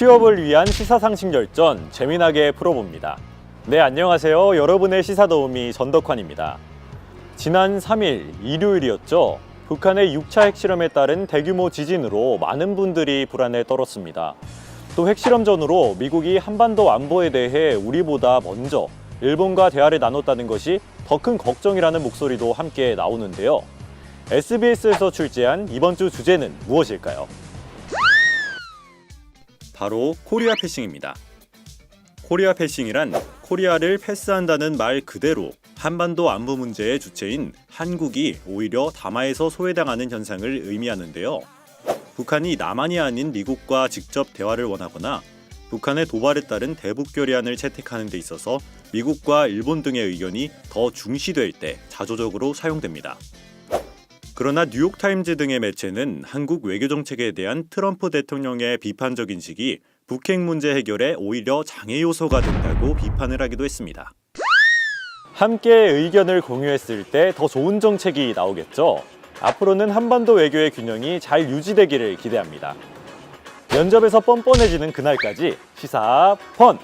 취업을 위한 시사상식 열전 재미나게 풀어봅니다. 네, 안녕하세요. 여러분의 시사 도우미 전덕환입니다. 지난 3일 일요일이었죠. 북한의 6차 핵실험에 따른 대규모 지진으로 많은 분들이 불안에 떨었습니다. 또 핵실험 전후로 미국이 한반도 안보에 대해 우리보다 먼저 일본과 대화를 나눴다는 것이 더 큰 걱정이라는 목소리도 함께 나오는데요. SBS에서 출제한 이번 주 주제는 무엇일까요? 바로 코리아 패싱입니다. 코리아 패싱이란 코리아를 패스한다는 말 그대로 한반도 안보 문제의 주체인 한국이 오히려 담화에서 소외당하는 현상을 의미하는데요. 북한이 남한이 아닌 미국과 직접 대화를 원하거나 북한의 도발에 따른 대북 결의안을 채택하는 데 있어서 미국과 일본 등의 의견이 더 중시될 때 자조적으로 사용됩니다. 그러나 뉴욕타임즈 등의 매체는 한국 외교 정책에 대한 트럼프 대통령의 비판적 인식이 북핵 문제 해결에 오히려 장애 요소가 된다고 비판을 하기도 했습니다. 함께 의견을 공유했을 때 더 좋은 정책이 나오겠죠. 앞으로는 한반도 외교의 균형이 잘 유지되기를 기대합니다. 면접에서 뻔뻔해지는 그날까지 시사 펀!